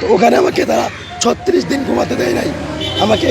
তো ওখানে আমাকে তারা ছত্রিশ দিন ঘুমাতে দেয় নাই। আমাকে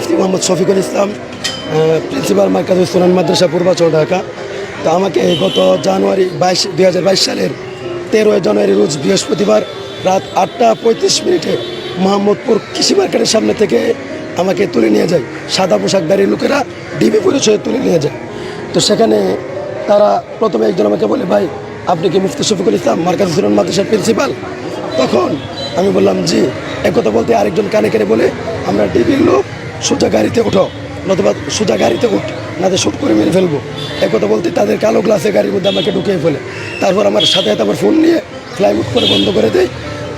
মুফতি মোহাম্মদ শফিকুল ইসলাম প্রিন্সিপাল মার্কাজ সুনান মাদ্রাসা পূর্বাচল ঢাকা। তো আমাকে গত জানুয়ারি বাইশ, দুই সালের তেরোই জানুয়ারি রোজ বৃহস্পতিবার রাত আটটা পঁয়ত্রিশ মিনিটে মোহাম্মদপুর কৃষি মার্কেটের সামনে থেকে আমাকে তুলে নিয়ে যায়। সাদা পোশাকধারী লোকেরা ডিবি পরিচয়ে তুলে নিয়ে যায়। তো সেখানে তারা প্রথমে একজন আমাকে বলে, ভাই, আপনি কি মুফতি শফিকুল ইসলাম, মার্কাজ সুনান মাদ্রাসার প্রিন্সিপাল? তখন আমি বললাম, জি। একথা বলতে আরেকজন কানে কানে বলে, আমরা ডিবির লোক সোজা গাড়িতে উঠো নতুবা সোজা গাড়িতে উঠ নাতে শুট করে মেরে ফেলব। একথা বলতে, তাদের কালো গ্লাসে গাড়ির মধ্যে আমাকে ঢুকিয়ে ফেলে। তারপর আমার সাথে সাথে আমার ফোন নিয়ে ফ্লাই মুট করে বন্ধ করে দেয়।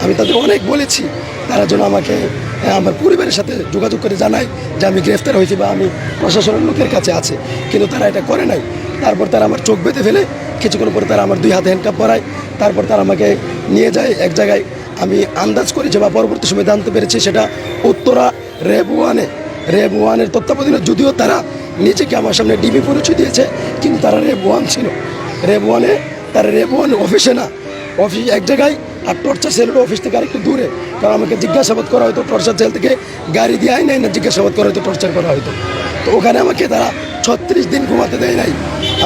আমি তাদের অনেক বলেছি, তারা যেন আমাকে আমার পরিবারের সাথে যোগাযোগ করে জানায় যে আমি গ্রেফতার হয়েছি বা আমি প্রশাসনের লোকের কাছে আছে। কিন্তু তারা এটা করে নাই। তারপর তারা আমার চোখ বেঁধে ফেলে, কিছুক্ষণ পরে তারা আমার দুই হাতে হ্যান্ডকাপ পরায়। তারপর তারা আমাকে নিয়ে যায় এক জায়গায়। আমি আন্দাজ করেছি বা পরবর্তী সময় জানতে পেরেছি সেটা উত্তরা র্যাব ওয়ানে। র্যাব ওয়ানের তত্ত্বাবধানে যদিও তারা নিজেকে আমার সামনে ডিবি পরিচয় দিয়েছে, কিন্তু তারা র্যাব ওয়ান ছিল। র্যাব ওয়ানে তারা র্যাব ওয়ান অফিসে না। অফিস এক জায়গায় আর টর্চার সেলের অফিস থেকে আরেকটু দূরে। কারণ আমাকে জিজ্ঞাসাবাদ করা হয়তো টর্চার সেল থেকে গাড়ি দিয়ে আয় নাই না, জিজ্ঞাসাবাদ করা হয়তো টর্চার করা হয়তো। তো ওখানে আমাকে তারা ছত্রিশ দিন ঘুমাতে দেয় নাই।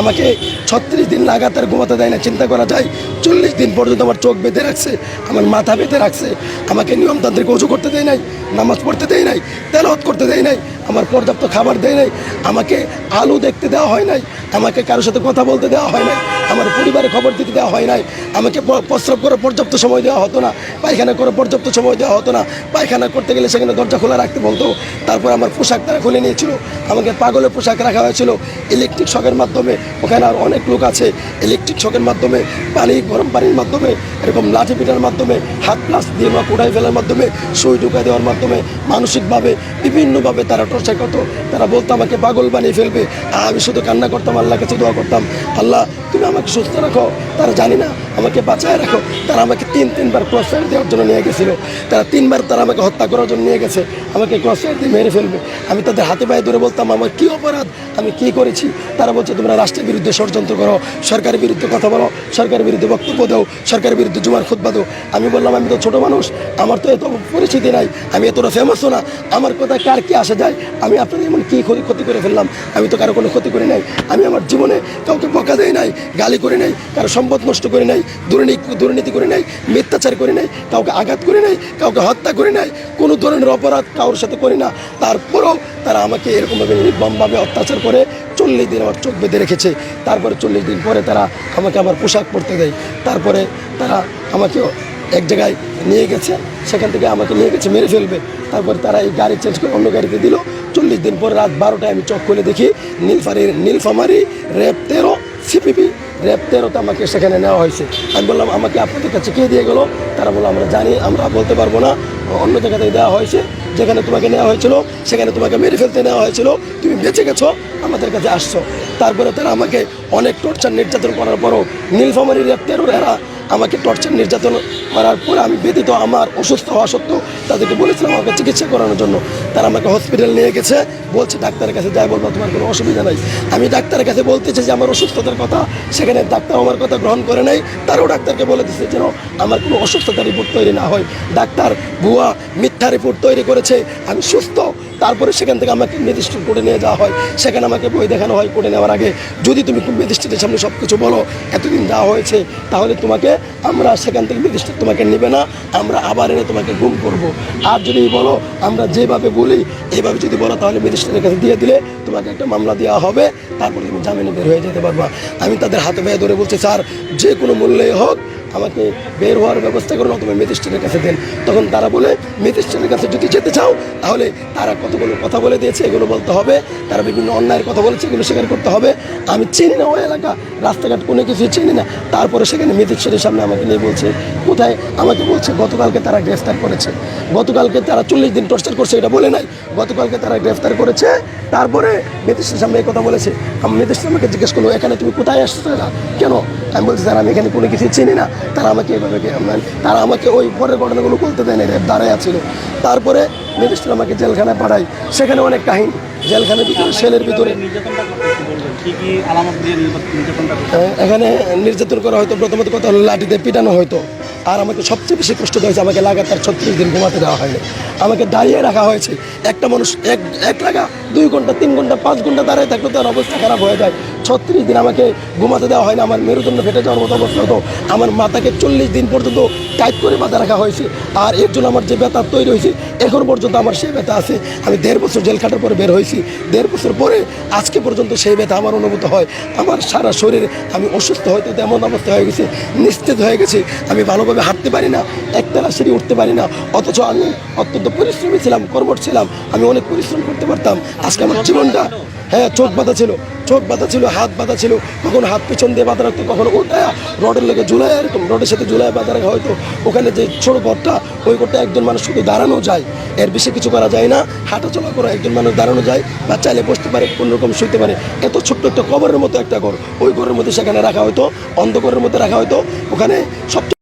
আমাকে ছত্রিশ দিন লাগাতার ঘুমাতে দেয় না, চিন্তা করা যায়। চল্লিশ দিন পর্যন্ত আমার চোখ বেঁধে রাখছে, আমার মাথা বেঁধে রাখছে। আমাকে নিয়মতান্ত্রিক উঁচু করতে দেয় নাই, নামাজ পড়তে দেয় নাই, তেলাওয়াত করতে দেয় নাই, আমার পর্যাপ্ত খাবার দেয় নাই, আমাকে আলু দেখতে দেওয়া হয় নাই, আমাকে কারোর সাথে কথা বলতে দেওয়া হয় নাই, আমার পরিবারের খবর দিতে দেওয়া হয় নাই, আমাকে প্রস্রাব করে পর্যাপ্ত সময় দেওয়া হতো না, পায়খানা করে পর্যাপ্ত সময় দেওয়া হতো না, পায়খানা করতে গেলে সেখানে দরজা খোলা রাখতে বলতো, তারপর আমার পোশাক তারা খুলে নিয়েছিল, আমাকে পাগলের পোশাক রাখা হয়েছিল ইলেকট্রিক শখের মাধ্যমে ওখানে আর অনেক লোক আছে ইলেকট্রিক শকের মাধ্যমে, পানি, গরম পানির মাধ্যমে, এরকম লাঠি পিটার মাধ্যমে, হাত প্লাস দিয়ে বা কুড়াই ফেলার মাধ্যমে, সই ঢুকাই দেওয়ার মাধ্যমে, মানসিকভাবে বিভিন্নভাবে তারা টর্চার করতো তারা বলতো, আমাকে পাগল বানিয়ে ফেলবে। আমি শুধু কান্না করতাম আল্লাহ কাছে দোয়া করতাম, আল্লাহ, তুমি আমাকে সুস্থ রাখো। তারা জানি না, আমাকে বাঁচায় রাখো। তারা আমাকে তিন, তিনবার ক্রস ফায়ার দেওয়ার জন্য নিয়ে গেছিল। তারা তিনবার তারা আমাকে হত্যা করার জন্য নিয়ে গেছে। আমাকে ক্রস ফায়ার দিয়ে মেরে ফেলবে। আমি তাদের হাতে পায়ে ধরে বলতাম, আমার কী অপরাধ? আমি কী করেছি? তারা বলছে, তোমরা রাষ্ট্রের বিরুদ্ধে ষড়যন্ত্র করো, সরকারের বিরুদ্ধে কথা বলো, সরকারের বিরুদ্ধে বক্তব্য দাও, সরকারের বিরুদ্ধে জুমার খুদ্া দাও। আমি বললাম, আমি তো ছোটো মানুষ, আমার তো এত পরিচিতি নাই, আমি এতটা ফেমাসও না, আমার কথা কার কি আসা যায়? আমি আপনাদের এমন কী ক্ষতি ক্ষতি করে ফেললাম? আমি তো কারও কোনো ক্ষতি করি নাই, আমি আমার জীবনে কাউকে বকা দেয় নাই, গালি করে নাই, কারও সম্পদ নষ্ট করে নাই, দুর্নীতি দুর্নীতি করে নাই, মিথ্যাচার করে নাই, কাউকে আঘাত করে নাই, কাউকে হত্যা করে নাই, কোনো ধরনের অপরাধ কারোর সাথে করি না। তারপরেও তারা আমাকে এরকমভাবে নির্মমভাবে অত্যাচার করে চল্লিশ দিন আমার চোখ বেঁধে রেখেছে। তারপরে চল্লিশ দিন পরে তারা আমাকে আমার পোশাক পরতে দেয়। তারপরে তারা আমাকে এক জায়গায় নিয়ে গেছে। সেখান থেকে আমাকে নিয়ে গেছে, মেরে ফেলবে। তারপরে তারা এই গাড়ি চেঞ্জ করে অন্য গাড়িতে দিল। চল্লিশ দিন পরে রাত বারোটায় আমি চোখ খুলে দেখি নীলফারির নীলফামারি র্যাব তেরো, সিপিপি র্যাব তেরোতে আমাকে সেখানে নেওয়া হয়েছে। আমি বললাম, আমাকে আপনাদের কাছে কে দিয়ে গেলো? তারা বলল, আমরা জানি, আমরা বলতে পারব না। অন্য জায়গা থেকে দেওয়া হয়েছে। যেখানে তোমাকে নেওয়া হয়েছিল, সেখানে তোমাকে মেরে ফেলতে নেওয়া হয়েছিল। তুমি বেঁচে গেছো, আমাদের কাছে আসছো। তারপরে তারা আমাকে অনেক টর্চার নির্যাতন করার পরও নীলফামারি র্যাব তেরোর এরা আমাকে টর্চার নির্যাতন করার পরে আমি ব্যতীত, আমার অসুস্থ হওয়া সত্ত্বেও তাদেরকে বলেছিলাম আমাকে চিকিৎসা করানোর জন্য। তারা আমাকে হসপিটাল নিয়ে গেছে, বলছে, ডাক্তারের কাছে যাই, বলব, তোমার কোনো অসুবিধা নাই। আমি ডাক্তারের কাছে বলতেছি যে, আমার অসুস্থতার কথা, সেখানে ডাক্তার আমার কথা গ্রহণ করে নাই, তারও ডাক্তারকে বলে দিচ্ছে যেন আমার কোনো অসুস্থতা রিপোর্ট তৈরি না হয়। ডাক্তার ভুয়া মিথ্যা রিপোর্ট তৈরি করেছে, আমি সুস্থ। তারপরে সেখান থেকে আমাকে ম্যাজিস্ট্রেট কোর্টে নিয়ে যাওয়া হয়। সেখানে আমাকে বই দেখানো হয় কোর্টে নেওয়ার আগে, যদি তুমি ম্যাজিস্ট্রেটের সামনে সব কিছু বলো, এতদিন দেওয়া হয়েছে, তাহলে তোমাকে, আমরা সেখান থেকে ম্যাজিস্ট্রেট তোমাকে নেবে না, আমরা আবার এনে তোমাকে গুম করব। আর যদি বলো, আমরা যেভাবে বলি এইভাবে যদি বলো তাহলে ম্যাজিস্ট্রেটের কাছে দিয়ে দিলে তোমাকে একটা মামলা দেওয়া হবে, তারপরে তুমি জামিনে বের হয়ে যেতে পারবা। আমি তাদের হাতে পায়ে ধরে বলছি, স্যার, যে কোনো মূল্যে হোক আমাকে বের হওয়ার ব্যবস্থা করুন, অথবা ম্যাজিস্ট্রেটের কাছে দেন। তখন তারা বলে ম্যাজিস্ট্রেটের কাছে যদি যেতে চাও, তাহলে তারা কতগুলো কথা বলে দিয়েছে, এগুলো বলতে হবে। তারা বিভিন্ন অন্যায়ের কথা বলেছে, এগুলো স্বীকার করতে হবে। আমি চিনি না ওই এলাকা, রাস্তাঘাট কোনো কিছু চিনি না। তারপরে সেখানে মিতিশ্বরের সামনে আমাকে নিয়ে বলছে, কোথায়? আমাকে বলছে, গতকালকে তারা গ্রেফতার করেছে। গতকালকে তারা চল্লিশ দিন টর্চার করছে, এটা বলে নাই। গতকালকে তারা গ্রেফতার করেছে। তারপরে মিতিশের সামনে এই কথা বলেছে। আমি মিতিশ আমাকে জিজ্ঞেস করল এখানে তুমি কোথায় আসছো না কেন? আমি বলছি স্যার আমি এখানে কোনো কিছু চিনি না। তারা আমাকে এভাবে মানে তারা আমাকে ওই পরের ঘটনাগুলো বলতে দেয় না দাঁড়ায় আছিল তারপরে মিনিস্টার আমাকে জেলখানায় পাঠাই সেখানে অনেক কাহিনী। জেলখানার ভিতরে সেলের ভিতরে। আহ, এখানে নির্যাতন করা হয়তো প্রথমত কথা হলো লাঠিতে পিটানো হয়তো। আর আমাকে সবচেয়ে বেশি কষ্ট দেওয়া আমাকে লাগাতার ছত্রিশ দিন ঘুমাতে দেওয়া হয়নি। আমাকে দাঁড়িয়ে রাখা হয়েছে। একটা মানুষ এক এক লাগা দুই ঘণ্টা, তিন ঘণ্টা, পাঁচ ঘণ্টা দাঁড়িয়ে থাকলে তার অবস্থা খারাপ হয়ে যায়। ছত্রিশ দিন আমাকে ঘুমাতে দেওয়া হয় না আমার মেরুদণ্ড ফেটে যাওয়ার মতো অবস্থা হতো, আমার মাথাকে চল্লিশ দিন পর্যন্ত টাইট করে বাঁধা রাখা হয়েছে, আর এর জন্য আমার যে ব্যথা তৈরি হয়েছে, এখন পর্যন্ত আমার সেই ব্যথা আছে, আমি দেড় বছর জেল খাটার পরে বের হয়েছি, দেড় বছর পরে আজকে পর্যন্ত সেই ব্যথা আমার অনুভূত হয়, আমার সারা শরীরে আমি অসুস্থ হয়তো তেমন অবস্থা হয়ে গেছে, নিস্তেজ হয়ে গেছে, আমি ভালোভাবে হাঁটতে পারি না একতলা সিঁড়ি উঠতে পারি না, অথচ আমি অত্যন্ত পরিশ্রমী ছিলাম, কর্মঠ ছিলাম, আমি অনেক পরিশ্রম করতে পারতাম, আজকে আমার জীবনটা হ্যাঁ চোখ বাঁধা ছিল চোখ বাঁধা ছিল, হাত বাঁধা ছিল, কখনো হাত পিছন দিয়ে বাঁধা রাখতো, কখনো উল্টায়া রডের লেগে ঝুলাই এরকম, রডের সাথে ঝুলাই বাঁধা রাখা হয়তো। ওখানে যে ছোট ঘরটা, ওই ঘরটা একজন মানুষ শুধু দাঁড়ানো যায়। এর বেশি কিছু করা যায় না। হাঁটা চলা করে একজন মানুষ দাঁড়ানো যায়, বা চাইলে বসতে পারে, কোনো রকম শুইতে পারে। এত ছোট্ট একটা কবরের মতো একটা ঘর, ওই ঘরের মধ্যে সেখানে রাখা হয়তো, অন্ধকারের মধ্যে রাখা হয়তো। ওখানে সব